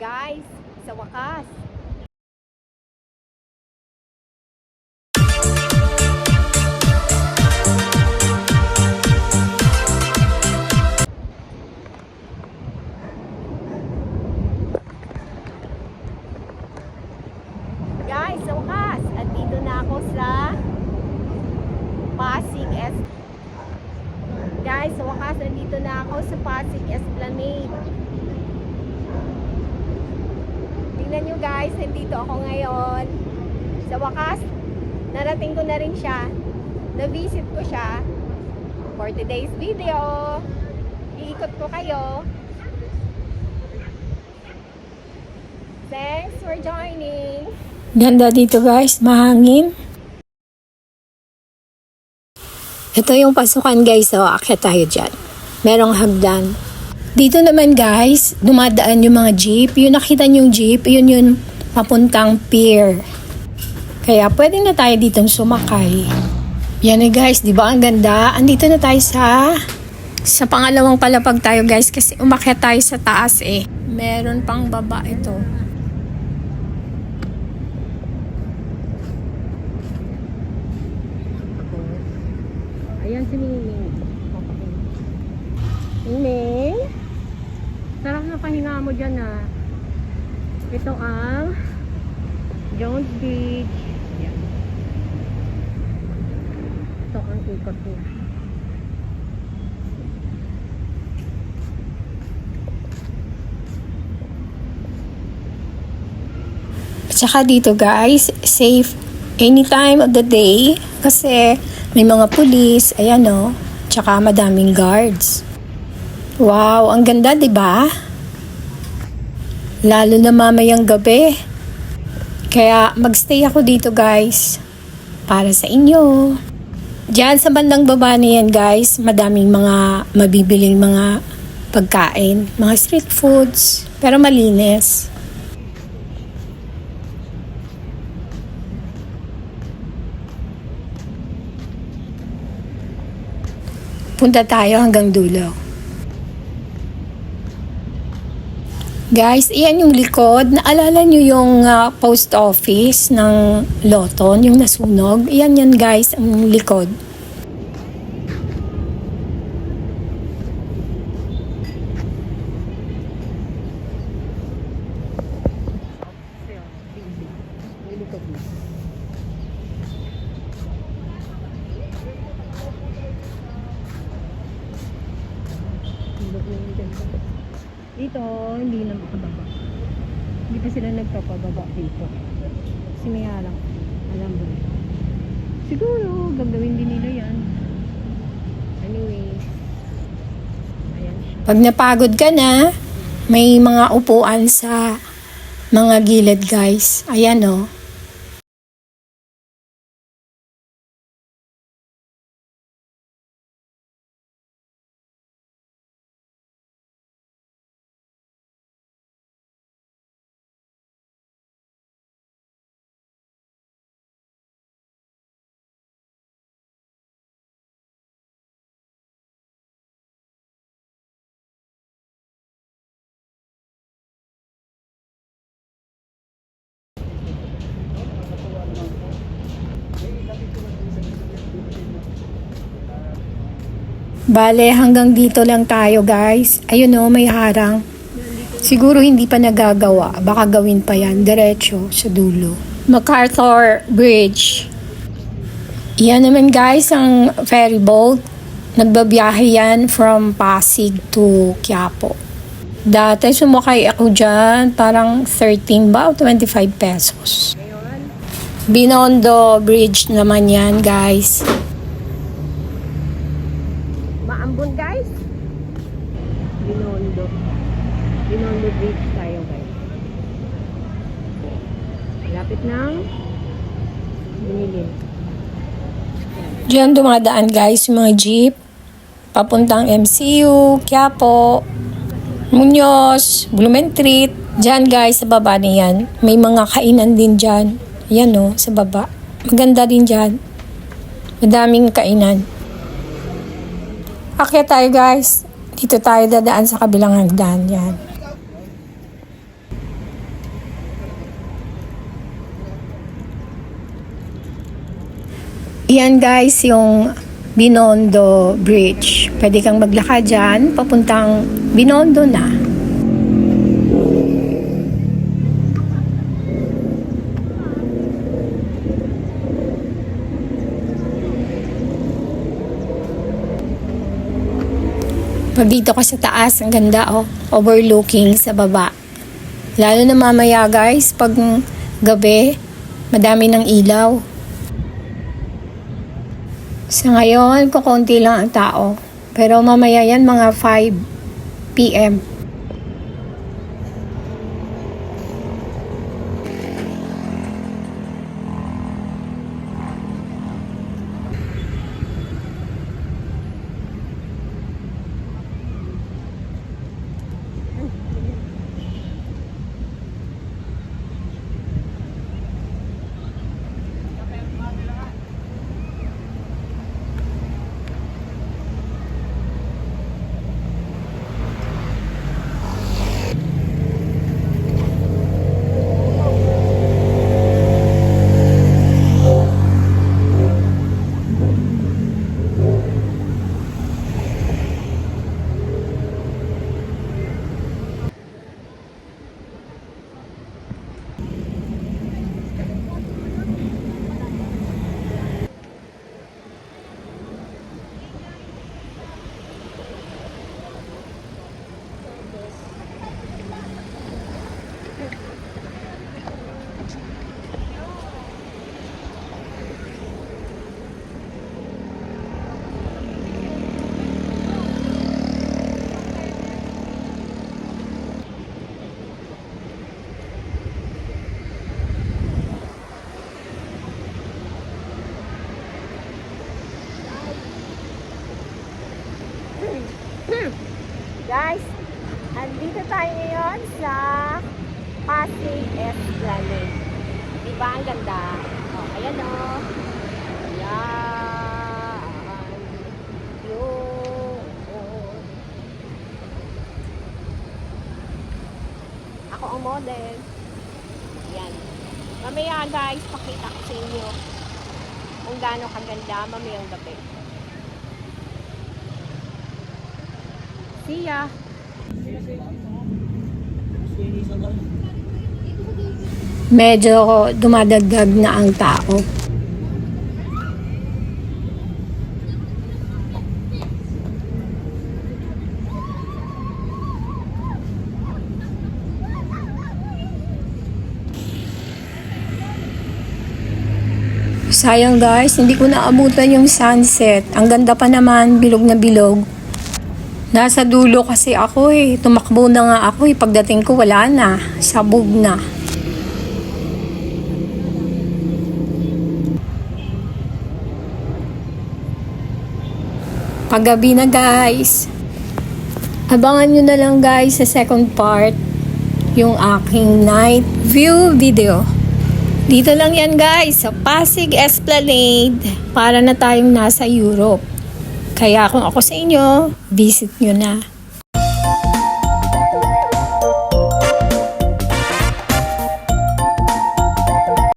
Guys, sa wakas. Guys, sa wakas, at na ako sa Pasig S. Guys, sa wakas, nandito na ako sa Pasig Esplanade. Tingnan nyo guys, nandito ako ngayon. Sa wakas, narating ko na rin siya. Na-visit ko siya for today's video. Iikot ko kayo. Thanks for joining. Ganda dito guys, mahangin. Ito yung pasukan guys, so akit tayo dyan. Merong hagdan. Dito naman guys, dumadaan yung mga jeep. Yung nakita yung jeep, yun yun papuntang pier. Kaya pwede na tayo ditong sumakay. Yan eh guys, di ba ang ganda? Andito na tayo sa sa pangalawang palapag tayo guys kasi umakyat tayo sa taas eh. Meron pang baba ito. Ayan si Mingming. Pahinga mo dyan ah. Ito ang Jones Beach. Ayan. Ito ang ikot niya. At saka dito guys, safe any time of the day kasi may mga pulis, ayan o, tsaka madaming guards. Wow, ang ganda 'di ba? Lalo na mamayang gabi. Kaya magstay ako dito guys para sa inyo. Diyan sa bandang baba na yan guys, madaming mga mabibiling mga pagkain, mga street foods, pero malinis. Punta tayo hanggang dulo. Guys, iyan yung likod. Naalala nyo yung ah, post office ng Loton, yung nasunog? Iyan yan guys, ang likod. Dito, hindi na makababa. Hindi pa sila nagpapababa dito. Kasi may harang. Alam mo. Siguro, gagawin din nila yan. Anyway. Ayan. Pag napagod ka na, may mga upuan sa mga gilid guys. Ayan oh. Bale, hanggang dito lang tayo guys. Ayun oh, may harang. Siguro hindi pa nagagawa. Baka gawin pa yan. Diretso sa dulo. MacArthur Bridge. Yan naman guys ang ferry boat. Nagbabiyahe yan from Pasig to Quiapo. Dati sumakay ako dyan, parang 13 ba o 25 pesos. Binondo Bridge naman yan guys. Maambon guys. Binondo. Binondo Bridge tayo guys. Lapit ng Binilin. Diyan dumadaan guys mga jeep. Papuntang MCU, Quiapo, Muñoz, Blumentritt. Diyan guys sa baba na yan. May mga kainan din dyan. Yan o, sa baba. Maganda din dyan. Madaming kainan. Akyat tayo guys. Dito tayo dadaan sa kabilang hagdan. Yan. Yan guys yung Binondo Bridge. Pwede kang maglakad dyan papuntang Binondo na. Pag dito ka sa taas, ang ganda oh, overlooking sa baba. Lalo na mamaya guys, pag gabi, madami ng ilaw. Sa ngayon, kukunti lang ang tao. Pero mamaya yan, mga 5 p.m. Guys, andito tayo ngayon sa Pasig Esplanade. Diba ang ganda? Oh, ayan o. Oh. Ayan. Yung. Ako ang model. Yan. Mamaya guys, pakita ko sa inyo kung gaano kaganda mamayang gabi. See ya! Medyo dumadagdag na ang tao. Sayang guys, hindi ko naabutan yung sunset. Ang ganda pa naman, bilog na bilog. Nasa dulo kasi ako eh. Tumakbo na nga ako eh. Pagdating ko wala na. Sabog na. Paggabi na guys. Abangan nyo na lang guys sa second part yung aking night view video. Dito lang yan guys sa Pasig Esplanade para na tayong nasa Europe. Kaya kung ako sa inyo, visit nyo na.